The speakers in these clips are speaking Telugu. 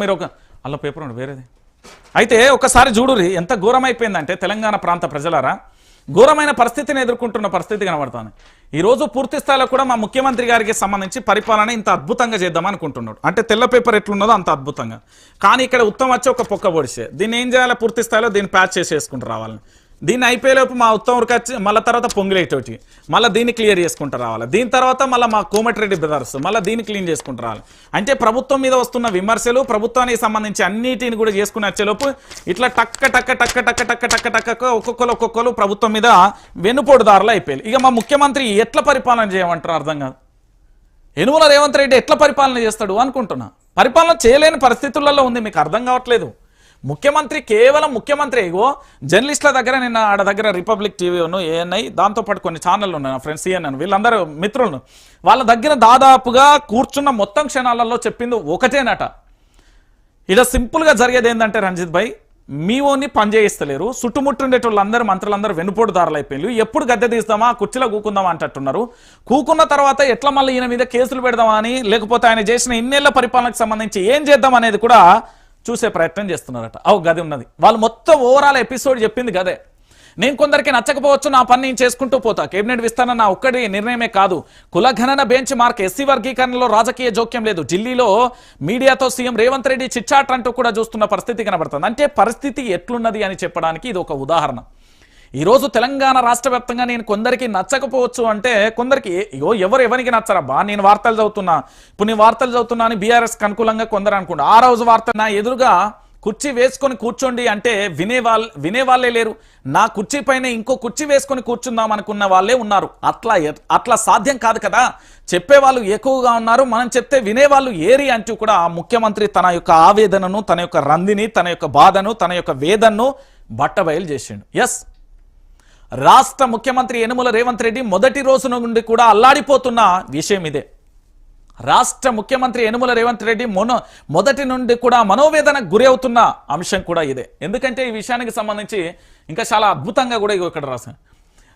మీరు ఒక అల్ల పేపర్ ఉండు వేరేది. అయితే ఒకసారి చూడురి ఎంత ఘోరమైపోయిందంటే తెలంగాణ ప్రాంత ప్రజలారా ఘోరమైన పరిస్థితిని ఎదుర్కొంటున్న పరిస్థితి కనబడుతుంది. ఈ రోజు పూర్తి స్థాయిలో కూడా మా ముఖ్యమంత్రి గారికి సంబంధించి పరిపాలన ఇంత అద్భుతంగా చేద్దాం అనుకుంటున్నాడు. అంటే తెల్ల పేపర్ ఎట్లున్నదో అంత అద్భుతంగా. కానీ ఇక్కడ ఉత్తమం వచ్చి ఒక పొక్క పొడిచే దీన్ని ఏం చేయాలి? పూర్తి స్థాయిలో దీన్ని ప్యాచ్ చేసేసుకుంటూ రావాలని. దీన్ని అయిపోయేలోపు మా ఉత్తమ వచ్చి మళ్ళీ తర్వాత పొంగిలేటోటి. మళ్ళీ దీన్ని క్లియర్ చేసుకుంటూ రావాలి. దీని తర్వాత మళ్ళీ మా కోమటిరెడ్డి బ్రదర్స్ మళ్ళీ దీన్ని క్లీన్ చేసుకుంటూ రావాలి. అంటే ప్రభుత్వం మీద వస్తున్న విమర్శలు ప్రభుత్వానికి సంబంధించి అన్నిటిని కూడా చేసుకుని వచ్చేలోపు ఇట్లా టక్క టక్క టక్క టక్క టక్క టక్క టక్క ఒక్కొక్కరు ఒక్కొక్కరు ప్రభుత్వం మీద వెనుపోటుదారులు అయిపోయారు. ఇక మా ముఖ్యమంత్రి ఎట్లా పరిపాలన చేయమంటారు అర్థం కాదు. యనుమల రేవంత్ రెడ్డి ఎట్లా పరిపాలన చేస్తాడు అనుకుంటున్నా. పరిపాలన చేయలేని పరిస్థితులలో ఉంది మీకు అర్థం కావట్లేదు. ముఖ్యమంత్రి కేవలం ముఖ్యమంత్రి ఇగో జర్నలిస్టుల దగ్గర నిన్న ఆడ దగ్గర రిపబ్లిక్ టీవీను ఏఎన్ఐ దాంతోపాటు కొన్ని ఛానళ్ళు ఉన్నాయి నా ఫ్రెండ్స్ సిఎన్ఎన్ వీళ్ళందరూ మిత్రులను వాళ్ళ దగ్గర దాదాపుగా కూర్చున్న మొత్తం క్షణాలలో చెప్పింది ఒకటేనట. ఇలా సింపుల్గా జరిగేది ఏంటంటే రంజిత్ భాయ్ మీ ఓన్ని పనిచేయిస్తలేరు చుట్టుముట్టుండేటోళ్ళందరూ మంత్రులందరూ వెనుపోటుదారులు అయిపోయారు ఎప్పుడు గద్దె తీస్తామా కుర్చీలో కూకుందామా అంటున్నారు కూకున్న తర్వాత ఎట్లా మళ్ళీ ఈయన మీద కేసులు పెడదామా అని లేకపోతే ఆయన చేసిన ఇన్నేళ్ళ పరిపాలనకు సంబంధించి ఏం చేద్దాం అనేది కూడా చూసే ప్రయత్నం చేస్తున్నారట. అవు గది ఉన్నది. వాళ్ళు మొత్తం ఓవరాల్ ఎపిసోడ్ చెప్పింది గదే. నేను కొందరికి నచ్చకపోవచ్చు నా పని నేను చేసుకుంటూ పోతా. కేబినెట్ విస్తరణ నా ఒక్కడి నిర్ణయమే కాదు. కులగణన బెంచ్ మార్క్ ఎస్సీ వర్గీకరణలో రాజకీయ జోక్యం లేదు. ఢిల్లీలో మీడియాతో సీఎం రేవంత్ రెడ్డి చిచ్చాట్ అంటూ కూడా చూస్తున్న పరిస్థితి కనబడుతుంది. అంటే పరిస్థితి ఎట్లున్నది అని చెప్పడానికి ఇది ఒక ఉదాహరణ. ఈరోజు తెలంగాణ రాష్ట్ర వ్యాప్తంగా నేను కొందరికి నచ్చకపోవచ్చు అంటే కొందరికి ఇగో ఎవరు ఎవరికి నచ్చరబ్బా? నేను వార్తలు చదువుతున్నా. ఇప్పుడు నేను వార్తలు చదువుతున్నా అని బీఆర్ఎస్కి అనుకూలంగా కొందరు అనుకుంటా. ఆ రోజు వార్త నా ఎదురుగా కుర్చీ వేసుకొని కూర్చోండి అంటే వినే వాళ్ళ లేరు. నా కుర్చీ పైన ఇంకో కుర్చీ వేసుకొని కూర్చుందాం అనుకున్న వాళ్ళే ఉన్నారు. అట్లా అట్లా సాధ్యం కాదు కదా. చెప్పేవాళ్ళు ఎక్కువగా ఉన్నారు. మనం చెప్తే వినేవాళ్ళు ఏరి అంటూ కూడా ముఖ్యమంత్రి తన యొక్క ఆవేదనను తన యొక్క రందిని తన యొక్క బాధను తన యొక్క వేదనను బట్టబయలు చేసిండు. ఎస్ రాష్ట్ర ముఖ్యమంత్రి యనుమల రేవంత్ రెడ్డి మొదటి రోజు నుండి కూడా అల్లాడిపోతున్న విషయం ఇదే. రాష్ట్ర ముఖ్యమంత్రి యనుమల రేవంత్ రెడ్డి మొన మొదటి నుండి కూడా మనోవేదనకు గురి అవుతున్న అంశం కూడా ఇదే. ఎందుకంటే ఈ విషయానికి సంబంధించి ఇంకా చాలా అద్భుతంగా కూడా ఇక్కడ రాశాను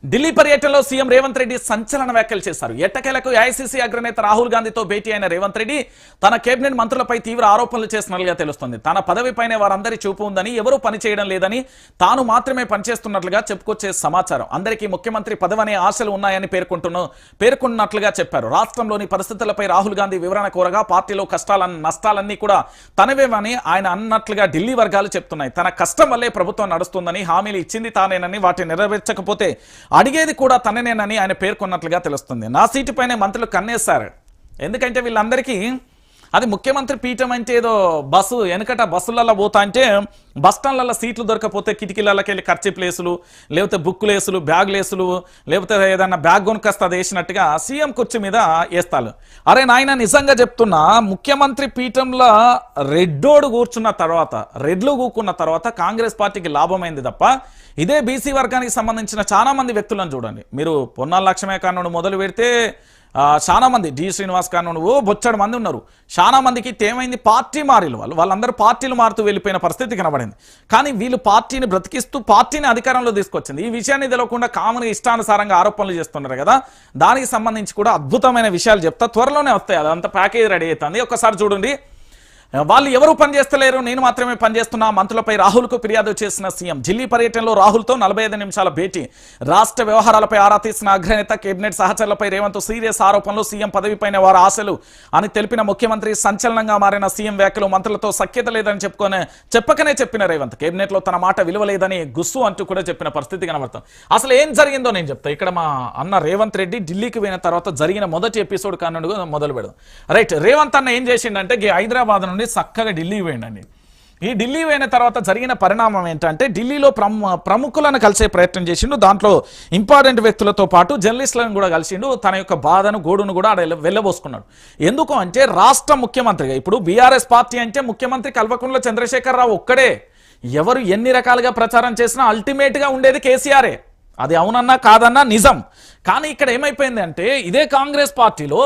ఢిల్లీ పర్యటనలో సీఎం రేవంత్ రెడ్డి సంచలన వ్యాఖ్యలు చేశారు. ఎట్టకేలకు ఏఐసీసీ అగ్రనేత రాహుల్ గాంధీతో భేటీ అయిన రేవంత్ రెడ్డి తన కేబినెట్ మంత్రులపై తీవ్ర ఆరోపణలు చేస్తున్నట్లుగా తెలుస్తుంది. తన పదవిపైనే వారందరి చూపు ఉందని ఎవరూ పని చేయడం లేదని తాను మాత్రమే పనిచేస్తున్నట్లుగా చెప్పుకొచ్చే సమాచారం. అందరికీ ముఖ్యమంత్రి పదవి అనే ఆశలు ఉన్నాయని పేర్కొంటున్న పేర్కొన్నట్లుగా చెప్పారు. రాష్ట్రంలోని పరిస్థితులపై రాహుల్ గాంధీ వివరణ కోరగా పార్టీలో కష్టాలన్నీ నష్టాలన్నీ కూడా తనవేవని ఆయన అన్నట్లుగా ఢిల్లీ వర్గాలు చెప్తున్నాయి. తన కష్టం వల్లే ప్రభుత్వం నడుస్తుందని హామీలు ఇచ్చింది తానేనని వాటిని నెరవేర్చకపోతే అడిగేది కూడా తననేనని ఆయన పేర్కొన్నట్లుగా తెలుస్తుంది. నా సీటుపైనే మంత్రులు కన్నేశారు. ఎందుకంటే వీళ్ళందరికీ అది ముఖ్యమంత్రి పీఠం అంటే ఏదో బస్సు వెనకట బస్సులలో పోతా అంటే బస్ స్టాండ్లలో సీట్లు దొరకపోతే కిటికీలకి వెళ్ళి ఖర్చు ప్లేసులు లేకపోతే బుక్కులు వేసులు బ్యాగులు వేసులు లేకపోతే ఏదన్నా బ్యాగ్ కొనుకొస్తుంది వేసినట్టుగా సీఎం కుర్చీ మీద వేస్తాను అరే నాయన నిజంగా చెప్తున్నా ముఖ్యమంత్రి పీఠంలో రెడ్డోడు కూర్చున్న తర్వాత రెడ్లు కూకున్న తర్వాత కాంగ్రెస్ పార్టీకి లాభమైంది తప్ప ఇదే బీసీ వర్గానికి సంబంధించిన చాలా మంది వ్యక్తులను చూడండి. మీరు పొన్నాల లక్ష్యమే కానుడు మొదలు పెడితే ఆ, చాలా మంది డి. శ్రీనివాస్ కానుడు ఓ బొచ్చడి మంది ఉన్నారు. చాలా మందికి ఏమైంది? పార్టీ మారిలు వాళ్ళు వాళ్ళందరూ పార్టీలు మారుతూ వెళ్ళిపోయిన పరిస్థితి కనబడింది. కానీ వీళ్ళు పార్టీని బ్రతికిస్తూ పార్టీని అధికారంలో తీసుకొచ్చింది. ఈ విషయాన్ని తెలియకుండా కామన్గా ఇష్టానుసారంగా ఆరోపణలు చేస్తున్నారు కదా? దానికి సంబంధించి కూడా అద్భుతమైన విషయాలు చెప్తా త్వరలోనే వస్తాయి. అదంతా ప్యాకేజ్ రెడీ అవుతుంది. ఒకసారి చూడండి. వాళ్ళు ఎవరు పనిచేస్తలేరు? నేను మాత్రమే పనిచేస్తున్నా. మంత్రులపై రాహుల్కు ఫిర్యాదు చేసిన సీఎం. ఢిల్లీ పర్యటనలో రాహుల్తో నలభై ఐదు నిమిషాల భేటీ. రాష్ట్ర వ్యవహారాలపై ఆరా తీసిన అగ్రనేత కేబినెట్ సహచరులపై రేవంత్ సీరియస్ ఆరోపణలు సీఎం పదవిపైన వారి ఆశలు అని తెలిపిన ముఖ్యమంత్రి సంచలనంగా మారిన సీఎం వ్యాఖ్యలు మంత్రులతో సఖ్యత లేదని చెప్పుకొని చెప్పకనే చెప్పిన రేవంత్. కేబినెట్లో తన మాట విలువలేదని గుస్సు అంటూ కూడా చెప్పిన పరిస్థితి కనబడతాం అసలు ఏం జరిగిందో నేను చెప్తా. ఇక్కడ మా అన్న రేవంత్ రెడ్డి ఢిల్లీకి పోయిన తర్వాత జరిగిన మొదటి ఎపిసోడ్ కానుండగా మొదలు పెడదాం రైట్ రేవంత్ అన్న ఏం చేసిండంటే హైదరాబాద్ నుండి చక్కగా ఢిల్లీ పోయిండండి. ఈ ఢిల్లీ పోయిన తర్వాత జరిగిన పరిణామం ఏంటంటే ఢిల్లీలో ప్రము ప్రముఖులను కలిసే ప్రయత్నం చేసిండు. దాంట్లో ఇంపార్టెంట్ వ్యక్తులతో పాటు జర్నలిస్టులను కూడా కలిసిండు. తన యొక్క బాధను గోడును కూడా ఆడ వెళ్ళబోసుకున్నాడు. ఎందుకు అంటే రాష్ట్ర ముఖ్యమంత్రిగా ఇప్పుడు బీఆర్ఎస్ పార్టీ అంటే ముఖ్యమంత్రి కల్వకుంట్ల చంద్రశేఖరరావు ఒక్కడే. ఎవరు ఎన్ని రకాలుగా ప్రచారం చేసినా అల్టిమేట్గా ఉండేది కేసీఆరే. అది అవునన్నా కాదన్నా నిజం. కానీ ఇక్కడ ఏమైపోయింది అంటే ఇదే కాంగ్రెస్ పార్టీలో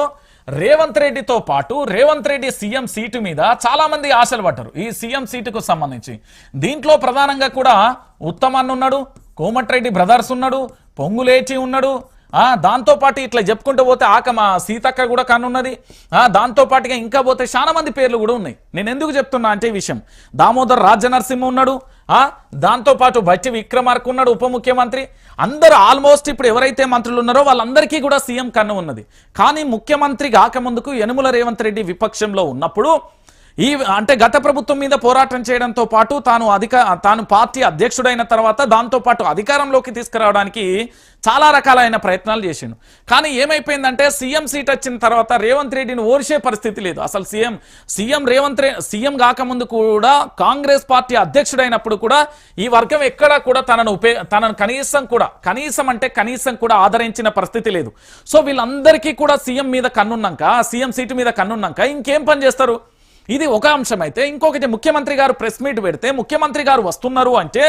రేవంత్ రెడ్డితో పాటు రేవంత్ రెడ్డి సీఎం సీటు మీద చాలా మంది ఆశలు పడ్డారు. ఈ సీఎం సీటుకు సంబంధించి దీంట్లో ప్రధానంగా కూడా ఉత్తమన్ ఉన్నాడు కోమటిరెడ్డి బ్రదర్స్ ఉన్నాడు పొంగులేచి ఉన్నాడు. దాంతోపాటు ఇట్లా చెప్పుకుంటూ పోతే ఆక మా సీతక్క కూడా కనున్నది దాంతోపాటుగా ఇంకా పోతే చాలా మంది పేర్లు కూడా ఉన్నాయి. నేను ఎందుకు చెప్తున్నా అంటే ఈ విషయం. దామోదర్ రాజ ఉన్నాడు దాంతోపాటు దాంతో పాటు బట్టి విక్రమార్క ఉన్నాడు ఉప ముఖ్యమంత్రి. అందరూ ఆల్మోస్ట్ ఇప్పుడు ఎవరైతే మంత్రులు ఉన్నారో వాళ్ళందరికీ కూడా సీఎం కన్ను ఉన్నది. కానీ ముఖ్యమంత్రి కాకముందుకు యనుమల రేవంత్ రెడ్డి విపక్షంలో ఉన్నప్పుడు ఈ అంటే గత ప్రభుత్వం మీద పోరాటం చేయడంతో పాటు తాను అధిక తాను పార్టీ అధ్యక్షుడైన తర్వాత దాంతో పాటు అధికారంలోకి తీసుకురావడానికి చాలా రకాలైన ప్రయత్నాలు చేసిండు. కానీ ఏమైపోయిందంటే సీఎం సీట్ వచ్చిన తర్వాత రేవంత్ రెడ్డిని ఓర్చే పరిస్థితి లేదు. అసలు CM CM Revanth Reddy CM కాకముందు కూడా కాంగ్రెస్ పార్టీ అధ్యక్షుడైనప్పుడు కూడా ఈ వర్గం ఎక్కడా కూడా తనను ఉపే తనను కనీసం కూడా కనీసం అంటే కనీసం కూడా ఆదరించిన పరిస్థితి లేదు. సో వీళ్ళందరికీ కూడా సీఎం మీద కన్నున్నాక సీఎం సీటు మీద కన్నున్నాక ఇంకేం పని చేస్తారు? ఇది ఒక అంశం అయితే ఇంకొకటి ముఖ్యమంత్రి గారు ప్రెస్ మీట్ పెడితే ముఖ్యమంత్రి గారు వస్తున్నారు అంటే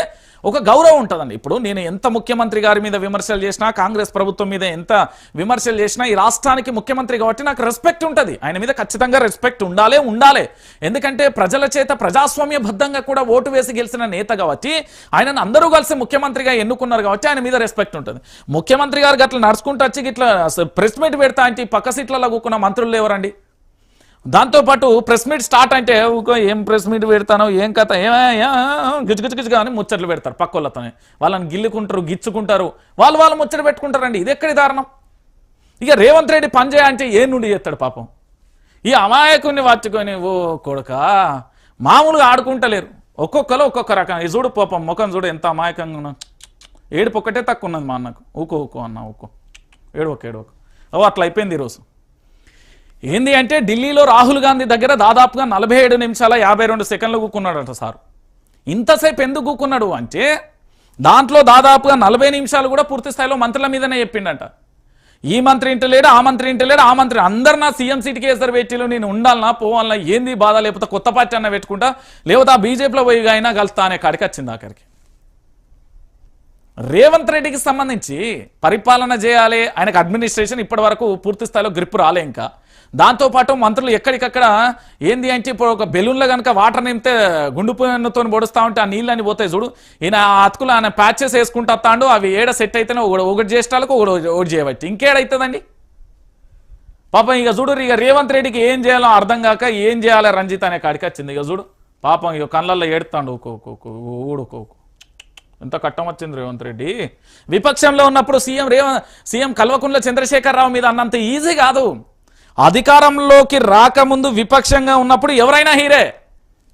ఒక గౌరవం ఉంటుందండి. ఇప్పుడు నేను ఎంత ముఖ్యమంత్రి గారి మీద విమర్శలు చేసినా కాంగ్రెస్ ప్రభుత్వం మీద ఎంత విమర్శలు చేసినా ఈ రాష్ట్రానికి ముఖ్యమంత్రి కాబట్టి నాకు రెస్పెక్ట్ ఉంటుంది. ఆయన మీద ఖచ్చితంగా రెస్పెక్ట్ ఉండాలే ఉండాలి. ఎందుకంటే ప్రజల చేత ప్రజాస్వామ్యబద్ధంగా కూడా ఓటు వేసి గెలిచిన నేత కాబట్టి ఆయనను అందరూ కలిసి ముఖ్యమంత్రిగా ఎన్నుకున్నారు కాబట్టి ఆయన మీద రెస్పెక్ట్ ఉంటుంది. ముఖ్యమంత్రి గారు గట్ల నడుచుకుంటూ వచ్చి ఇట్లా ప్రెస్ మీట్ పెడతా అంటే పక్క సీట్లలో కూకున్న మంత్రులు ఎవరండి? దాంతోపాటు ప్రెస్ మీట్ స్టార్ట్ అంటే ఊకో ఏం ప్రెస్ మీట్ పెడతానో ఏం కథ? ఏమో గిచ్చు అని ముచ్చట్లు పెడతారు పక్క వాళ్ళతోనే వాళ్ళని గిల్లుకుంటారు గిచ్చుకుంటారు. వాళ్ళు వాళ్ళు ముచ్చట పెట్టుకుంటారండి. ఇది ఎక్కడి దారుణం? ఇక రేవంత్ రెడ్డి పని చేయంటే ఏ నుండి చేస్తాడు పాపం? ఈ అమాయకుని వాచుకొని ఓ కొడుక మామూలుగా ఆడుకుంటలేరు. ఒక్కొక్కరు ఒక్కొక్క రకం. ఇది చూడు పాపం ముఖం చూడు ఎంత అమాయకంగా ఉన్నా. ఏడుపు ఒక్కటే తక్కువ ఉన్నది మా అన్నకు. ఊకో ఊకో అన్న ఊకో. ఏడవక ఏడవక. ఓ అట్లా అయిపోయింది ఈరోజు ఏంది అంటే ఢిల్లీలో రాహుల్ గాంధీ దగ్గర దాదాపుగా నలభై ఏడు నిమిషాల యాభై రెండు సెకండ్లు కూకున్నాడట సార్. ఇంతసేపు ఎందుకు కూకున్నాడు అంటే దాంట్లో దాదాపుగా నలభై నిమిషాలు కూడా పూర్తి స్థాయిలో మంత్రుల మీదనే చెప్పిండట. ఈ మంత్రి ఇంటలేడు ఆ మంత్రి ఇంటలేడు ఆ మంత్రి అందరు నా సీఎం సీట్కి వేస్తారు పెట్టిలో నేను ఉండాలనా పోవాలన్నా ఏంది బాధ లేకపోతే కొత్త పార్టీ అన్న పెట్టుకుంటా లేకపోతే ఆ బీజేపీలో పోయి అయినా కలుస్తా అనే కాడికి వచ్చింది ఆఖరికి. రేవంత్ రెడ్డికి సంబంధించి పరిపాలన చేయాలి ఆయనకు అడ్మినిస్ట్రేషన్ ఇప్పటి వరకు పూర్తి స్థాయిలో గ్రిప్ రాలే ఇంకా. దాంతోపాటు మంత్రులు ఎక్కడికక్కడ ఏంది అంటే ఇప్పుడు ఒక బెలూన్లో కనుక వాటర్ నింపితే గుండు పున్నతో పొడుస్తా ఉంటే ఆ నీళ్ళని పోతాయి చూడు. ఈయన అతుకులు ఆయన ప్యాచెస్ వేసుకుంటా అవి ఏడ సెట్ అయితేనే ఒకటి ఒకటి చేసేటాలకు ఒకటి ఒకటి చేయబట్టి. ఇంకేడైతుందండి? పాపం ఇక చూడు ఇక రేవంత్ రెడ్డికి ఏం చేయాలో అర్థం కాక ఏం చేయాలి రంజిత్ అనే కాడికి వచ్చింది. ఇక చూడు పాపం ఇక కళ్ళల్లో ఏడుతాడు. ఊడుకోకు ఊడుకో ఎంత కట్టం వచ్చింది రేవంత్ రెడ్డి. విపక్షంలో ఉన్నప్పుడు సీఎం రేవంత్ సీఎం కల్వకుంట్ల చంద్రశేఖరరావు మీద అన్నంత ఈజీ కాదు. అధికారంలోకి రాకముందు విపక్షంగా ఉన్నప్పుడు ఎవరైనా హీరే.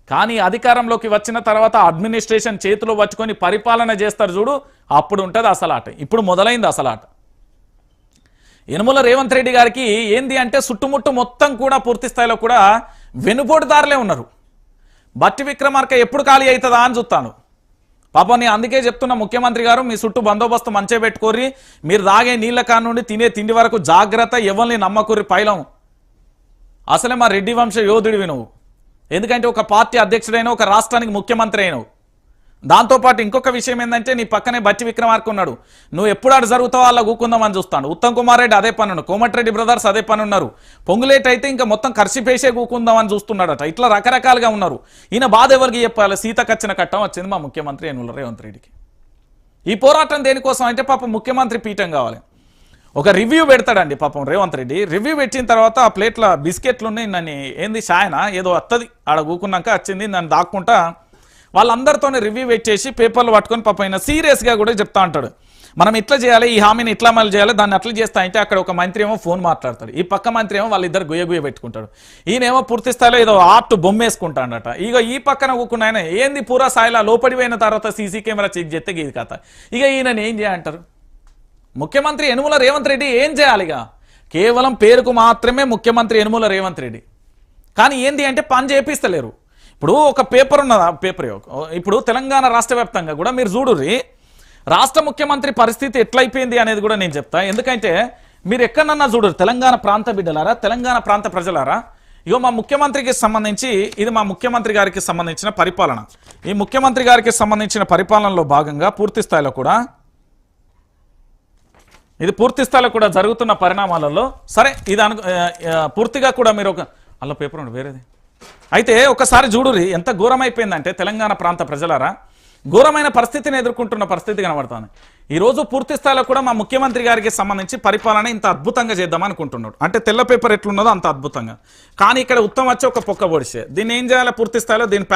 కానీ అధికారంలోకి వచ్చిన తర్వాత అడ్మినిస్ట్రేషన్ చేతిలో పట్టుకొని పరిపాలన చేస్తారు చూడు అప్పుడు ఉంటుంది అసలాట. ఇప్పుడు మొదలైంది అసలాట. యనుమల రేవంత్ రెడ్డి గారికి ఏంది అంటే చుట్టుముట్టు మొత్తం కూడా పూర్తి స్థాయిలో కూడా వెనుపోటుదారులే ఉన్నారు. బట్టి విక్రమార్క ఎప్పుడు ఖాళీ అవుతుందా అని చూస్తాను. పాపం నేను అందుకే చెప్తున్నా ముఖ్యమంత్రి గారు మీ చుట్టూ బందోబస్తు మంచే పెట్టుకోర్రి. మీరు తాగే నీళ్ళ కానుండి తినే తిండి వరకు జాగ్రత్త ఎవరిని నమ్మకూరి పైలం. అసలే మా రెడ్డి వంశ యోధుడివి నువ్వు. ఎందుకంటే ఒక పార్టీ అధ్యక్షుడైన ఒక రాష్ట్రానికి ముఖ్యమంత్రి అయినవు. దాంతోపాటు ఇంకొక విషయం ఏంటంటే నీ పక్కనే బట్టి విక్రమార్క ఉన్నాడు. నువ్వు ఎప్పుడు అటు జరుగుతావో అలా కూకుందామని చూస్తాడు. ఉత్తమ్ కుమార్ రెడ్డి అదే పని కోమటిరెడ్డి బ్రదర్స్ అదే పని ఉన్నారు పొంగులేట్ అయితే ఇంకా మొత్తం కర్సిపేసే కూకుందామని చూస్తున్నాడట. ఇట్లా రకరకాలుగా ఉన్నారు. ఈయన బాధ ఎవరికి చెప్పాలి? సీతకచ్చిన కట్టం వచ్చింది మా ముఖ్యమంత్రి ఏనుల రేవంత్ రెడ్డికి. ఈ పోరాటం దేనికోసం అంటే పాపం ముఖ్యమంత్రి పీఠం కావాలి. ఒక రివ్యూ పెడతాడండి పాపం రేవంత్ రెడ్డి. రివ్యూ పెట్టిన తర్వాత ఆ ప్లేట్ల బిస్కెట్లు ఉన్నాయి నన్ను ఏంది షాయన? ఏదో వస్తుంది ఆడ కూకున్నాక వచ్చింది. నన్ను దాక్కుంటా వాళ్ళందరితోనే రివ్యూ పెట్టేసి పేపర్లు పట్టుకొని పాపం సీరియస్గా కూడా చెప్తా ఉంటాడు. మనం ఇట్లా చేయాలి ఈ హామీని ఇట్లా అమలు చేయాలి దాన్ని అట్లా చేస్తా అంటే అక్కడ ఒక మంత్రి ఏమో ఫోన్ మాట్లాడతాడు. ఈ పక్క మంత్రి ఏమో వాళ్ళిద్దరు గుయ్య గుయ్య పెట్టుకుంటాడు. ఈయనేమో పూర్తి స్థాయిలో ఏదో ఆర్ట్ బొమ్మేసుకుంటాడట. ఇక ఈ పక్కన కూకున్న ఆయన ఏంది పూరా స్థాయిలో లోపడిపోయిన తర్వాత సీసీ కెమెరా చెక్ చేస్తే గీది కథ. ఇక ఈయనని ఏం చేయంటారు? ముఖ్యమంత్రి యనుమల రేవంత్ రెడ్డి ఏం చేయాలిగా కేవలం పేరుకు మాత్రమే ముఖ్యమంత్రి యనుమల రేవంత్ రెడ్డి. కానీ ఏంది అంటే పని చేపిస్తలేరు. ఇప్పుడు ఒక పేపర్ ఉన్నది ఆ పేపర్ ఇప్పుడు తెలంగాణ రాష్ట్ర వ్యాప్తంగా కూడా మీరు చూడుర్రి. రాష్ట్ర ముఖ్యమంత్రి పరిస్థితి ఎట్లయిపోయింది అనేది కూడా నేను చెప్తా. ఎందుకంటే మీరు ఎక్కడన్నా చూడరు తెలంగాణ ప్రాంత బిడ్డలారా తెలంగాణ ప్రాంత ప్రజలారా? ఇగో మా ముఖ్యమంత్రికి సంబంధించి ఇది మా ముఖ్యమంత్రి గారికి సంబంధించిన పరిపాలన. ఈ ముఖ్యమంత్రి గారికి సంబంధించిన పరిపాలనలో భాగంగా పూర్తి స్థాయిలో కూడా ఇది పూర్తి స్థాయిలో కూడా జరుగుతున్న పరిణామాలలో సరే ఇది అను పూర్తిగా కూడా మీరు ఒక అల్ల పేపర్ ఉండి వేరేది. అయితే ఒకసారి చూడురి ఎంత ఘోరమైపోయిందంటే తెలంగాణ ప్రాంత ప్రజలారా ఘోరమైన పరిస్థితిని ఎదుర్కొంటున్న పరిస్థితి కనబడుతుంది. ఈ రోజు పూర్తి స్థాయిలో కూడా మా ముఖ్యమంత్రి గారికి సంబంధించి పరిపాలన ఇంత అద్భుతంగా చేద్దాం అనుకుంటున్నాడు. అంటే తెల్ల పేపర్ ఎట్లున్నదో అంత అద్భుతంగా. కానీ ఇక్కడ ఉత్తమ వచ్చి ఒక పొక్క పొడిచే దీన్ని ఏం చేయాలి? పూర్తి స్థాయిలో దీన్ని